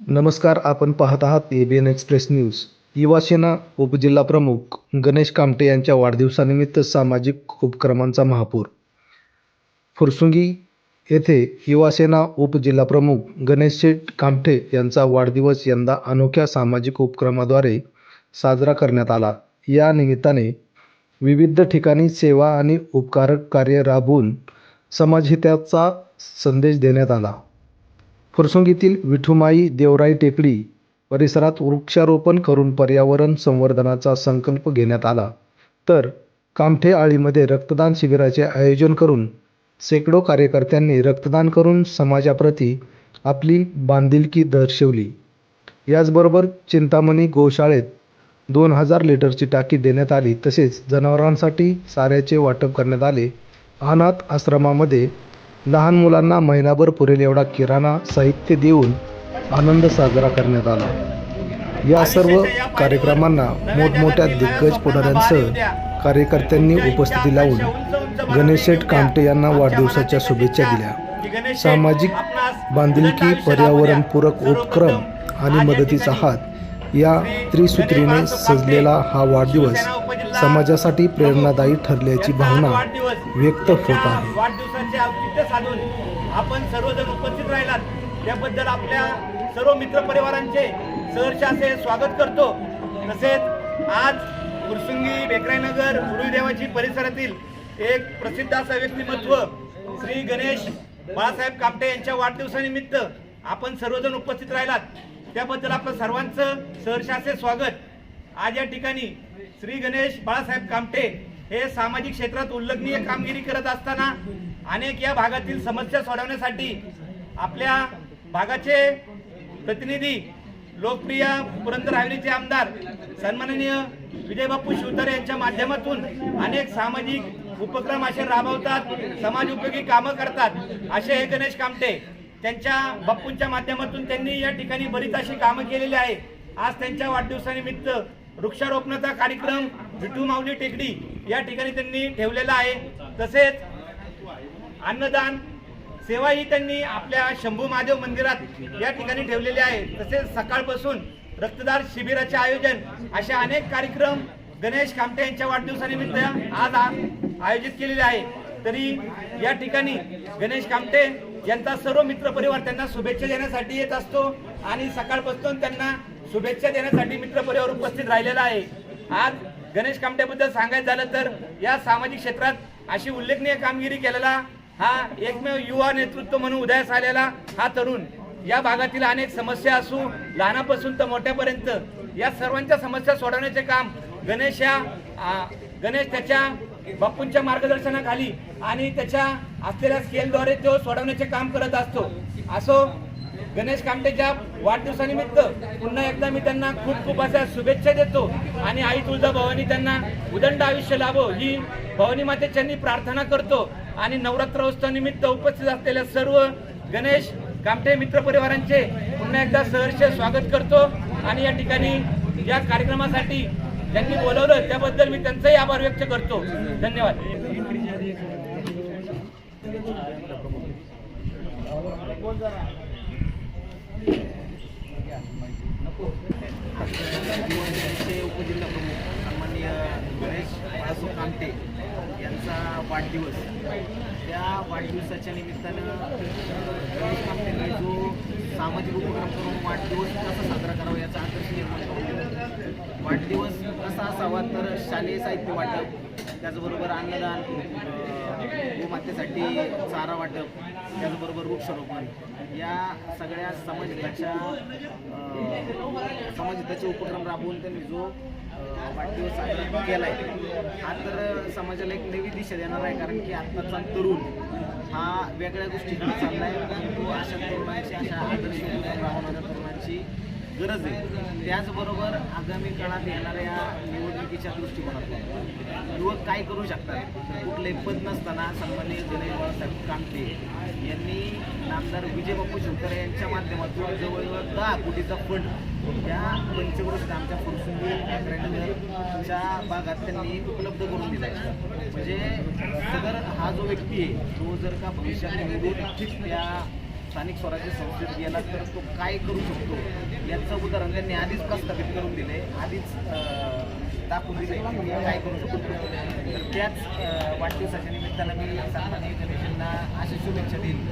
नमस्कार आपण पाहत आहात A B N Express News Yuvasena उपजिल्हाप्रमुख Ganesh Kamte यांच्या वाढदिवसानिमित्त सामाजिक उपक्रमांचा महापूर. फुरसुंगी येथे युवासेना उपजिल्हाप्रमुख गणेश शेठ कामठे यांचा वाढदिवस यंदा अनोख्या सामाजिक उपक्रमाद्वारे साजरा करण्यात आला. या निमित्ताने विविध ठिकाणी सेवा आणि उपकारक कार्य राबवून समाजहिताचा संदेश देण्यात आला. फुरसुंगीतील विठुमाई देवराई टेकडी परिसरात वृक्षारोपण करून पर्यावरण संवर्धनाचा संकल्प घेण्यात आला. तर कामठे आळीमध्ये रक्तदान शिबिराचे आयोजन करून शेकडो कार्यकर्त्यांनी रक्तदान करून समाजाप्रती आपली बांधिलकी दर्शवली. याचबरोबर चिंतामणी गोशाळेत दोन हजार लिटरची टाकी देण्यात आली. तसेच जनावरांसाठी चाऱ्याचे वाटप करण्यात आले. अनाथ आश्रमामध्ये लहान मुलांना महिनाभर पुरेल एवढा किराणा साहित्य देऊन आनंद साजरा करण्यात आला. या सर्व कार्यक्रमांना मोठमोठ्या दिग्गज पुढाऱ्यांसह कार्यकर्त्यांनी उपस्थिती लावून गणेश शेठ कामटे यांना वाढदिवसाच्या शुभेच्छा दिल्या. सामाजिक बांधिलकी पर्यावरणपूरक उपक्रम आणि मदतीचा हात या त्रिसूत्रीने सजलेला हा वाढदिवस समाजासाठी प्रेरणादायी ठरल्याची भावना व्यक्त होत आहे. वाढदिवसाचे औचित्य साधून आपण सर्वजण उपस्थित राहिलात. त्याबद्दल आपल्या सर्व मित्रपरिवारांचे सहर्ष असे स्वागत करतो. तसेच आज फुरसुंगी बेकराईनगर गुरुदेवाची परिसरातील एक प्रसिद्ध असं व्यक्तिमत्व श्री गणेश बाळासाहेब कामटे यांच्या वाढदिवसानिमित्त आपण सर्वजण उपस्थित राहिलात. त्याबद्दल आपलं सर्वांचं सहर्ष असे स्वागत. आज या ठिकाणी श्री गणेश बाळासाहेब कामटे हे सामाजिक क्षेत्रात उल्लेखनीय कामगिरी करत असताना अनेक या भागातील समस्या सोडवण्यासाठी आपल्या भागाचे प्रतिनिधी लोकप्रिय पुरंदर हवेलीचे आमदार सन्माननीय विजय बापू शिवतारे यांच्या माध्यमातून अनेक सामाजिक उपक्रम असे राबवतात समाज उपयोगी कामं करतात असे हे गणेश कामटे त्यांच्या बाप्पूंच्या माध्यमातून त्यांनी या ठिकाणी बरीच अशी कामं केलेली आहे आज त्यांच्या वाढदिवसानिमित्त वृक्षारोपणाचा कार्यक्रम विठू माऊली टेकडी या ठिकाणी त्यांनी ठेवलेला आहे. तसेच अन्नदान सेवा ही त्यांनी आपल्या शंभू महादेव मंदिरात या ठिकाणी ठेवलेली आहे. तसेच सकाळपासून रक्तदार शिबिराचे आयोजन असे अनेक कार्यक्रम गणेश कामटे यांच्या वाढदिवसानिमित्त आज आयोजित केलेले आहे. तरी या ठिकाणी गणेश कामटे यांचा सर्व मित्रपरिवार त्यांना शुभेच्छा देण्यासाठी येत असतो आणि सकाळपासून त्यांना शुभेच्छा देण्यासाठी मित्रपरिवार उपस्थित राहिलेला आहे. आज गणेश कामट्याबद्दल सांगायचं झालं तर या सामाजिक क्षेत्रात अशी उल्लेखनीय कामगिरी केलेला हा एकमेव युवा नेतृत्व म्हणून उदयास आलेला हा तरुण. या भागातील अनेक समस्या असू लहानापासून तर मोठ्यापर्यंत या सर्वांच्या समस्या सोडवण्याचे काम गणेश या गणेश त्याच्या बापूंच्या मार्गदर्शनाखाली आणि त्याच्या असलेल्या स्केलद्वारे तो सोडवण्याचे काम करत असतो. असो गणेश कामटेच्या वाढदिवसानिमित्त पुन्हा एकदा मी त्यांना खूप खूप अशा शुभेच्छा देतो. आणि आई तुळजा भवानी त्यांना उदंड आयुष्य लाभो ही भवानी मातेच्यांनी प्रार्थना करतो. आणि नवरात्रोत्सवानिमित्त उपस्थित असलेल्या सर्व गणेश कामटे मित्र परिवारांचे पुन्हा एकदा सहर्ष स्वागत करतो. आणि या ठिकाणी या कार्यक्रमासाठी त्यांनी बोलवलं त्याबद्दल मी त्यांचाही आभार व्यक्त करतो. धन्यवाद. चे उपजिल्हा प्रमुख सामान्य गणेश बाळासो कामटे यांचा वाढदिवस त्या वाढदिवसाच्या निमित्तानं गणेश कामटेंनी जो सामाजिक उपक्रम करून वाढदिवस कसा साजरा करावा याचा आदर्श निर्माण करून वाढदिवस कसा असावा तर शालेय साहित्य वाटप त्याचबरोबर अन्नदान गोमातेसाठी चारा वाटप त्याचबरोबर वृक्षारोपण या सगळ्या समाजहिताच्या समाजहिताचे उपक्रम राबवून त्यांनी जो वाढदिवस साजरा केला आहे हा तर समाजाला एक नवी दिशा देणार आहे. कारण की आत्ताचा तरुण हा वेगळ्या गोष्टीकडे आहे परंतु अशा तरुणांची अशा आदर्श उपक्रम राबवणाऱ्या तरुणांची गरज आहे. त्याचबरोबर आगामी काळात येणाऱ्या निवडणुकीच्या दृष्टिकोनातून युवक काय करू शकतात? कुठले पद नसताना सन्माननीय गणेश बाळासाहेब कामते यांनी नामदार विजय बापू शिवकरे यांच्या माध्यमातून जवळजवळ दहा कोटीचा फंड या पंचक्रोशीत आमच्या फुरसुंगी च्या भागात त्यांनी उपलब्ध करून दिला आहे म्हणजे सदर हा जो व्यक्ती आहे तो जर का भविष्यात निवडून त्या स्थानिक स्वराज्य संस्थेत गेला तर तो काय करू शकतो? याचं उदाहरण त्यांनी आधीच प्रस्थापित करून दिले आधीच दाखवून दिले की काय करू शकतो. तर त्याच वाढदिवसाच्या निमित्तानं मी सन्माननीय गणेशांना अशी शुभेच्छा देईल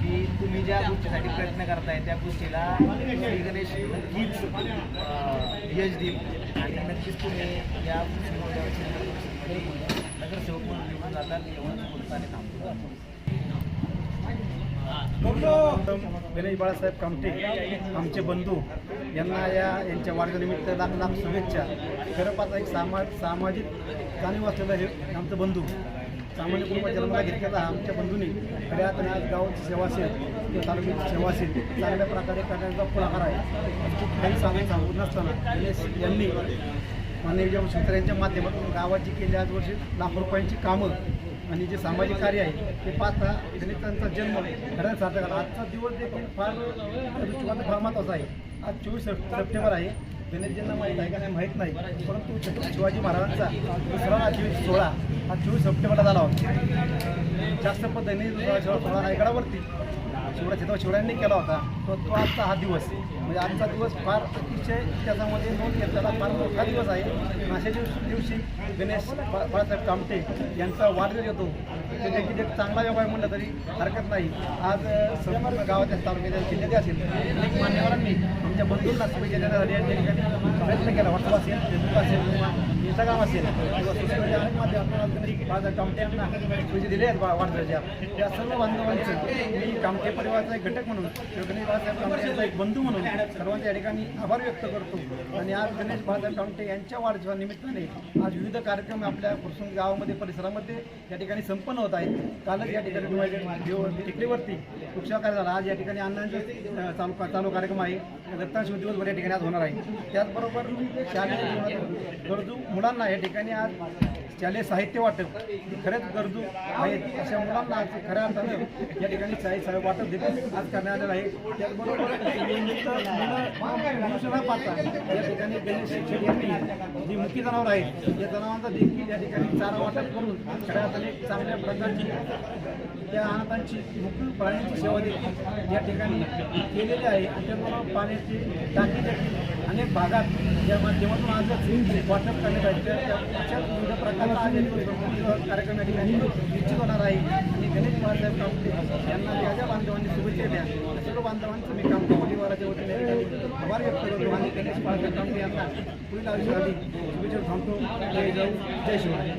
की तुम्ही ज्या गोष्टीसाठी प्रयत्न करताय त्या गोष्टीला श्री गणेश नक्कीच यश देईल. आणि नक्कीच तुम्ही या नगरसेवक म्हणून निवडून जातात एवढंच बोलताना थांबतो गणेश बाळासाहेब कामटे आमचे बंधू यांना या यांच्या वाढदिवसानिमित्त लाख लाख शुभेच्छा. खरं पाहता एक सामा सामाजिक जाणीव असलेलं हे आमचं बंधू सामान्य कुटुंबात जन्माला घेतलेला आमच्या बंधूंनी खऱ्या अर्थाने आज गावाची सेवा असेल किंवा तालुक्याची सेवा असेल चांगल्या प्रकारे करण्याचा पुढाकार आहे. खूप काही सांगून सांगून नसताना गणेश यांनी माननीय विजय शेतकऱ्यांच्या यांच्या माध्यमातून गावाची केली आज वर्षी लाखो रुपयांची कामं आणि जे सामाजिक कार्य आहे ते पाहता दलितांचा जन्म खरंच सार्थक आजचा दिवस देखील फार फार महत्त्वाचा आहे. आज चोवीस सप्टेंबर आहे. गणेशजींना माहीत आहे का नाही माहीत नाही. परंतु छत्रपती शिवाजी महाराजांचा दुसरा राज्य सोहळा हा चोवीस सप्टेंबरला झाला होता. जास्त पद्धतीने सोहळा रायगडावरती शिवराज छत्रपती शिवरायांनी केला होता. तो तो आजचा हा दिवस. म्हणजे आजचा दिवस फार अतिशय त्याच्यामध्ये नोंद घेतलेला फार मोठा दिवस आहे. अशा दिवशी दिवशी गणेश बाळासाहेब कामटे यांचा वाढदिवस येतो. ते एक चांगला व्यवहार म्हणलं तरी हरकत नाही. आज सर्व संपूर्ण गावाच्या तालुक्याच्या जिल्ह्यात असेल. अनेक मान्यवरांनी आमच्या बंधूंना शुभेच्छा देण्यासाठी या ठिकाणी प्रयत्न केला. व्हॉट्सअप असेल फेसबुक असेल किंवा इंस्टाग्राम असेल किंवा सोशल मीडिया अनेक माध्यमातून यांना शुभेच्छा दिल्या आहेत वाढदिवसाच्या त्या सर्व बांधवांचं मी कामटे परिवाराचा एक घटक म्हणून गणेश बाळासाहेब कामटे एक बंधू म्हणून सर्वांच्या या ठिकाणी आभार व्यक्त करतो. आणि आज गणेश बाळासाहेब कामटे यांच्या वाढदिवसानिमित्ताने आज विविध कार्यक्रम आपल्या कुरसुंग गावामध्ये परिसरामध्ये या ठिकाणी संपन्न होत आहेत. कालच या ठिकाणी टिकलीवरती टेकडीवरती वृक्षाकार झाला. आज या ठिकाणी अण्णांचा चालू चालू कार्यक्रम आहे. दत्तांश दिवसभर या ठिकाणी आज होणार आहे. त्याचबरोबर शालेय गरजू मुलांना या ठिकाणी आज शालेय साहित्य वाटप खरेच गरजू आहेत. अशा मुलांना आज खऱ्या अर्थानं या ठिकाणी साहित्य साहेब वाटप देखील आज करण्यात आलेलं आहे. त्याचबरोबर मुलं मनुष्य पाहता या ठिकाणी गणेश शिक्षक यांनी जी मुख्य जनावर आहेत या जनावरांचा देखील या ठिकाणी चारा वाटप करून खऱ्या अर्थाने चांगल्या प्रकारची त्या अनाथांची मुख्य पाण्याची सेवा देखील या ठिकाणी केलेली आहे. आणि त्याचबरोबर पाण्याची टाकी देखील अनेक भागात या माध्यमातून आज वाटप करण्यात आले. त्याच्या अशा विविध प्रकारचा आज कार्यक्रम या ठिकाणी निश्चित होणार आहे. आणि गणेश महाराज कामते यांना त्या ज्या बांधवांनी शुभेच्छा द्या सर्व बांधवांचं मी कामते परिवाराच्या वतीने आभार व्यक्त करतो. आणि गणेश महाराज कामते यांना पुढील आयुष्यासाठी शुभेच्छा थांबतो. जय जाऊ जय शिवाय.